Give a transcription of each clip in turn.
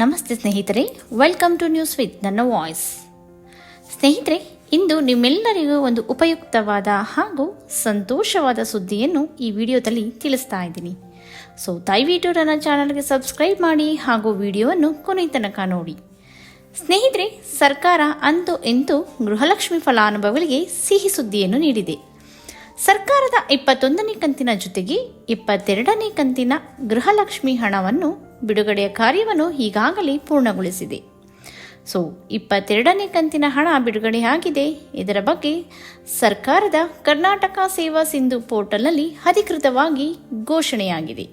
ನಮಸ್ತೆ ಸ್ನೇಹಿತರೆ welcome to news with ನನ್ನ ವಾಯ್ಸ್ ಸ್ನೇಹಿತರೆ, ಇಂದು ನಿಮ್ಮೆಲ್ಲರಿಗೂ ಒಂದು ಉಪಯುಕ್ತವಾದ ಹಾಗೂ ಸಂತೋಷವಾದ ಸುದ್ದಿಯನ್ನು ಈ ವಿಡಿಯೋದಲ್ಲಿ ತಿಳಿಸ್ತಾ ಇದ್ದೀನಿ. ಸೊ ದಯವಿಟ್ಟು ನನ್ನ ಚಾನಲ್ಗೆ ಸಬ್ಸ್ಕ್ರೈಬ್ ಮಾಡಿ ಹಾಗೂ ವಿಡಿಯೋವನ್ನು ಕೊನೆ ತನಕ ನೋಡಿ. ಸ್ನೇಹಿತರೆ, ಸರ್ಕಾರ ಅಂದು ಎಂದು ಗೃಹಲಕ್ಷ್ಮಿ ಫಲಾನುಭವಿಗಳಿಗೆ ಸಿಹಿ ಸುದ್ದಿಯನ್ನು ನೀಡಿದೆ. ಸರ್ಕಾರದ ಇಪ್ಪತ್ತೊಂದನೇ ಕಂತಿನ ಜೊತೆಗೆ ಇಪ್ಪತ್ತೆರಡನೇ ಕಂತಿನ ಗೃಹಲಕ್ಷ್ಮಿ ಹಣವನ್ನು ಬಿಡುಗಡೆಯ ಕಾರ್ಯವನ್ನು ಈಗಾಗಲೇ ಪೂರ್ಣಗೊಳಿಸಿದೆ. ಸೊ ಇಪ್ಪತ್ತೆರಡನೇ ಕಂತಿನ ಹಣ ಬಿಡುಗಡೆಯಾಗಿದೆ. ಇದರ ಬಗ್ಗೆ ಸರ್ಕಾರದ ಕರ್ನಾಟಕ ಸೇವಾ ಸಿಂಧು ಪೋರ್ಟಲ್ನಲ್ಲಿ ಅಧಿಕೃತವಾಗಿ ಘೋಷಣೆಯಾಗಿದೆ.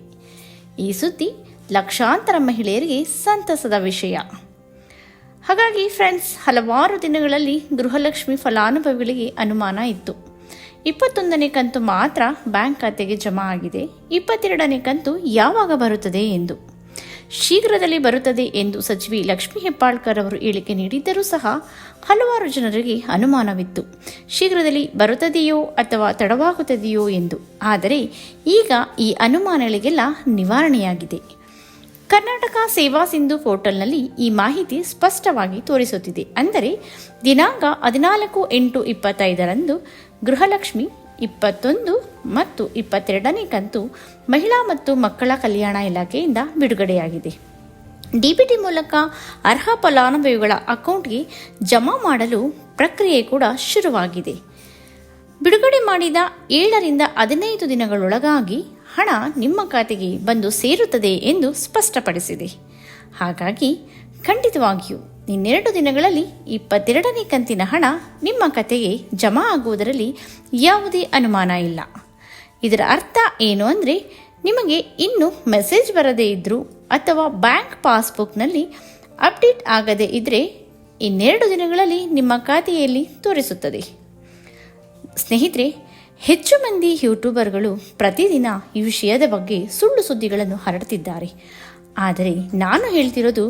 ಈ ಸುದ್ದಿ ಲಕ್ಷಾಂತರ ಮಹಿಳೆಯರಿಗೆ ಸಂತಸದ ವಿಷಯ. ಹಾಗಾಗಿ ಫ್ರೆಂಡ್ಸ್, ಹಲವಾರು ದಿನಗಳಲ್ಲಿ ಗೃಹಲಕ್ಷ್ಮಿ ಫಲಾನುಭವಿಗಳಿಗೆ ಅನುಮಾನ ಇತ್ತು. ಇಪ್ಪತ್ತೊಂದನೇ ಕಂತು ಮಾತ್ರ ಬ್ಯಾಂಕ್ ಖಾತೆಗೆ ಜಮಾ ಆಗಿದೆ. ಇಪ್ಪತ್ತೆರಡನೇ ಕಂತು ಯಾವಾಗ ಬರುತ್ತದೆ ಎಂದು. ಶೀಘ್ರದಲ್ಲಿ ಬರುತ್ತದೆ ಎಂದು ಸಚಿವಿ ಲಕ್ಷ್ಮೀ ಹೆಬ್ಬಾಳ್ಕರ್ ಅವರು ಹೇಳಿಕೆ ನೀಡಿದ್ದರೂ ಸಹ ಹಲವಾರು ಜನರಿಗೆ ಅನುಮಾನವಿತ್ತು. ಶೀಘ್ರದಲ್ಲಿ ಬರುತ್ತದೆಯೋ ಅಥವಾ ತಡವಾಗುತ್ತದೆಯೋ ಎಂದು. ಆದರೆ ಈಗ ಈ ಅನುಮಾನಗಳಿಗೆಲ್ಲ ನಿವಾರಣೆಯಾಗಿದೆ. ಕರ್ನಾಟಕ ಸೇವಾ ಸಿಂಧು ಪೋರ್ಟಲ್ನಲ್ಲಿ ಈ ಮಾಹಿತಿ ಸ್ಪಷ್ಟವಾಗಿ ತೋರಿಸುತ್ತಿದೆ. ಅಂದರೆ ದಿನಾಂಕ ಹದಿನಾಲ್ಕು ಎಂಟು ಇಪ್ಪತ್ತೈದರಂದು ಗೃಹಲಕ್ಷ್ಮಿ ಇಪ್ಪತ್ತೊಂದು ಮತ್ತು ಇಪ್ಪತ್ತೆರಡನೇ ಕಂತು ಮಹಿಳಾ ಮತ್ತು ಮಕ್ಕಳ ಕಲ್ಯಾಣ ಇಲಾಖೆಯಿಂದ ಬಿಡುಗಡೆಯಾಗಿದೆ. ಡಿಬಿಟಿ ಮೂಲಕ ಅರ್ಹ ಫಲಾನುಭವಿಗಳ ಅಕೌಂಟ್ಗೆ ಜಮಾ ಮಾಡಲು ಪ್ರಕ್ರಿಯೆ ಕೂಡ ಶುರುವಾಗಿದೆ. ಬಿಡುಗಡೆ ಮಾಡಿದ ಏಳರಿಂದ ಹದಿನೈದು ದಿನಗಳೊಳಗಾಗಿ ಹಣ ನಿಮ್ಮ ಖಾತೆಗೆ ಬಂದು ಸೇರುತ್ತದೆ ಎಂದು ಸ್ಪಷ್ಟಪಡಿಸಿದೆ. ಹಾಗಾಗಿ ಖಂಡಿತವಾಗಿಯೂ ಇನ್ನೆರಡು ದಿನಗಳಲ್ಲಿ ಇಪ್ಪತ್ತೆರಡನೇ ಕಂತಿನ ಹಣ ನಿಮ್ಮ ಖಾತೆಗೆ ಜಮಾ ಆಗುವುದರಲ್ಲಿ ಯಾವುದೇ ಅನುಮಾನ ಇಲ್ಲ. ಇದರ ಅರ್ಥ ಏನು ಅಂದರೆ, ನಿಮಗೆ ಇನ್ನೂ ಮೆಸೇಜ್ ಬರದೇ ಇದ್ದರೂ ಅಥವಾ ಬ್ಯಾಂಕ್ ಪಾಸ್ಬುಕ್ನಲ್ಲಿ ಅಪ್ಡೇಟ್ ಆಗದೇ ಇದ್ದರೆ ಇನ್ನೆರಡು ದಿನಗಳಲ್ಲಿ ನಿಮ್ಮ ಖಾತೆಯಲ್ಲಿ ತೋರಿಸುತ್ತದೆ. ಸ್ನೇಹಿತರೆ, ಹೆಚ್ಚು ಮಂದಿ ಯೂಟ್ಯೂಬರ್ಗಳು ಪ್ರತಿದಿನ ಈ ವಿಷಯದ ಬಗ್ಗೆ ಸುಳ್ಳು ಸುದ್ದಿಗಳನ್ನು ಹರಡುತ್ತಿದ್ದಾರೆ ಆದರೆ ನಾನು ಹೇಳ್ತಿರೋದು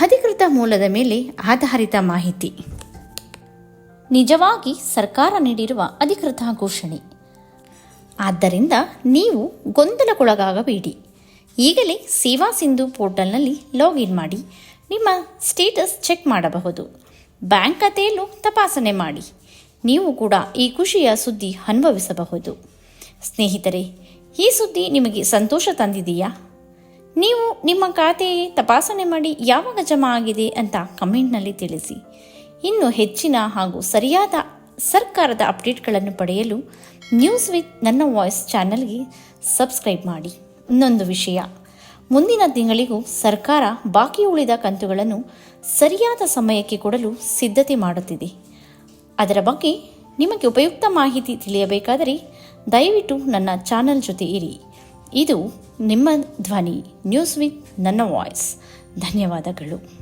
ಅಧಿಕೃತ ಮೂಲದ ಮೇಲೆ ಆಧಾರಿತ ಮಾಹಿತಿ. ನಿಜವಾಗಿ ಸರ್ಕಾರ ನೀಡಿರುವ ಅಧಿಕೃತ ಘೋಷಣೆ. ಆದ್ದರಿಂದ ನೀವು ಗೊಂದಲಕ್ಕೊಳಗಾಗಬೇಡಿ. ಈಗಲೇ ಸೇವಾ ಸಿಂಧು ಪೋರ್ಟಲ್ನಲ್ಲಿ ಲಾಗಿನ್ ಮಾಡಿ ನಿಮ್ಮ ಸ್ಟೇಟಸ್ ಚೆಕ್ ಮಾಡಬಹುದು. ಬ್ಯಾಂಕ್ ಖಾತೆಯಲ್ಲೂ ತಪಾಸಣೆ ಮಾಡಿ. ನೀವು ಕೂಡ ಈ ಖುಷಿಯ ಸುದ್ದಿ ಅನುಭವಿಸಬಹುದು. ಸ್ನೇಹಿತರೆ, ಈ ಸುದ್ದಿ ನಿಮಗೆ ಸಂತೋಷ ತಂದಿದೆಯಾ? ನೀವು ನಿಮ್ಮ ಖಾತೆ ತಪಾಸಣೆ ಮಾಡಿ ಯಾವಾಗ ಜಮಾ ಆಗಿದೆ ಅಂತ ಕಮೆಂಟ್ನಲ್ಲಿ ತಿಳಿಸಿ. ಇನ್ನು ಹೆಚ್ಚಿನ ಹಾಗೂ ಸರಿಯಾದ ಸರ್ಕಾರದ ಅಪ್ಡೇಟ್ಗಳನ್ನು ಪಡೆಯಲು ನ್ಯೂಸ್ ವಿತ್ ನನ್ನ ವಾಯ್ಸ್ ಚಾನಲ್ಗೆ ಸಬ್ಸ್ಕ್ರೈಬ್ ಮಾಡಿ. ಇನ್ನೊಂದು ವಿಷಯ, ಮುಂದಿನ ತಿಂಗಳಿಗೂ ಸರ್ಕಾರ ಬಾಕಿ ಉಳಿದ ಕಂತುಗಳನ್ನು ಸರಿಯಾದ ಸಮಯಕ್ಕೆ ಕೊಡಲು ಸಿದ್ಧತೆ ಮಾಡುತ್ತಿದೆ. ಅದರ ಬಗ್ಗೆ ನಿಮಗೆ ಉಪಯುಕ್ತ ಮಾಹಿತಿ ತಿಳಿಯಬೇಕಾದರೆ ದಯವಿಟ್ಟು ನನ್ನ ಚಾನಲ್ ಜೊತೆ ಇರಿ. ಇದು ನಿಮ್ಮ ಧ್ವನಿ ನ್ಯೂಸ್ ವಿತ್ ನನ್ನ ವಾಯ್ಸ್ ಧನ್ಯವಾದಗಳು.